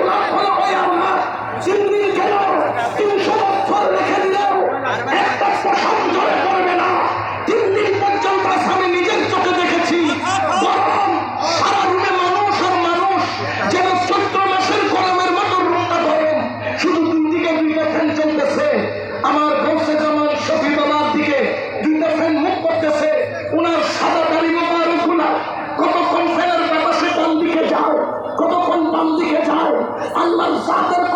আল্লাহ হয়ে আমার। জিন্দির কেন তিনশো বছর রেখে দিলেও জাতের